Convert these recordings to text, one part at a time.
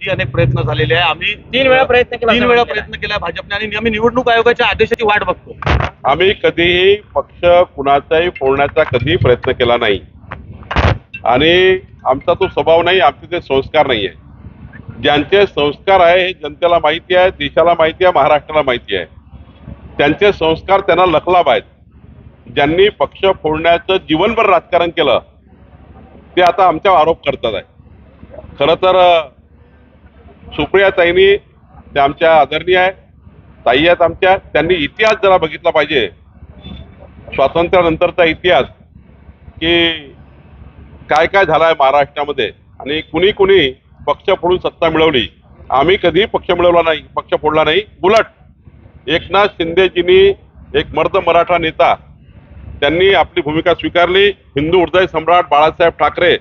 ती अनेक प्रयत्न झालेले आहे. आम्ही तीन वेळा प्रयत्न केला तीन वेळा. प्रयत्न केला भाजपने आणि आम्ही निवडणूक आयोगाच्या आदेशाची वाट बघतो. आम्ही कधीही पक्ष कुणाचाही फोडण्याचा कधीही प्रयत्न केला नाही. आणि आमचा तो स्वभाव नाही आमचे ते संस्कार नाही आहे. ज्यांचे संस्कार आहे हे जनतेला माहिती आहे देशाला माहिती आहे महाराष्ट्राला माहिती आहे. त्यांचे संस्कार त्यांना लखलाभ आहेत. ज्यांनी पक्ष फोडण्याचं जीवनभर राजकारण केलं ते आता आमच्यावर आरोप करतात आहे. खरं तर सुप्रिया ताईंनी ते आमच्या आदरणीय आहे. ताई आहेत आमच्या. त्यांनी इतिहास जरा बघितला पाहिजे. स्वातंत्र्यानंतरचा इतिहास की काय काय झाला आहे महाराष्ट्रामध्ये आणि कुणी कुणी पक्ष फोडून सत्ता मिळवली. आम्ही कधी पक्ष मिळवला नाही पक्ष फोडला नाही. उलट एकनाथ शिंदेजींनी एक मर्द मराठा नेता त्यांनी आपली भूमिका स्वीकारली. हिंदू हृदय सम्राट बाळासाहेब ठाकरे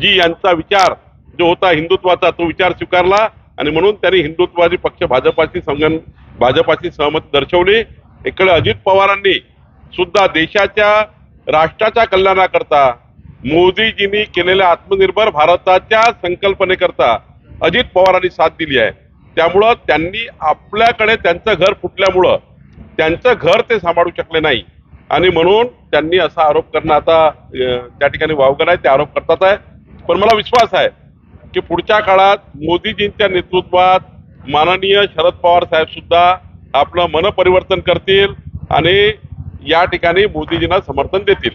जी यांचा विचार जो होता हिंदुत्वाचा तो विचार स्वीकारला आणि म्हणून त्यांनी हिंदुत्वादी पक्ष भाजपाशी संगन भाजपाशी सहमती दर्शवली. इकडे अजित पवारांनी सुद्धा देशाच्या राष्ट्राच्या कल्याणाकरता मोदीजींनी केलेल्या आत्मनिर्भर भारताच्या संकल्पनेकरता अजित पवारांनी साथ दिली आहे. त्यामुळं त्यांनी आपल्याकडे त्यांचं घर फुटल्यामुळं त्यांचं घर ते सांभाळू शकले नाही. आणि म्हणून त्यांनी असा आरोप करणं आता त्या ठिकाणी वावगं आहे ते आरोप करतात आहे. पण मला विश्वास आहे की पुढच्या काळात मोदीजींच्या नेतृत्वात माननीय शरद पवार साहेब सुद्धा आपलं मन परिवर्तन करतील आणि या ठिकाणी मोदीजींना समर्थन देतील.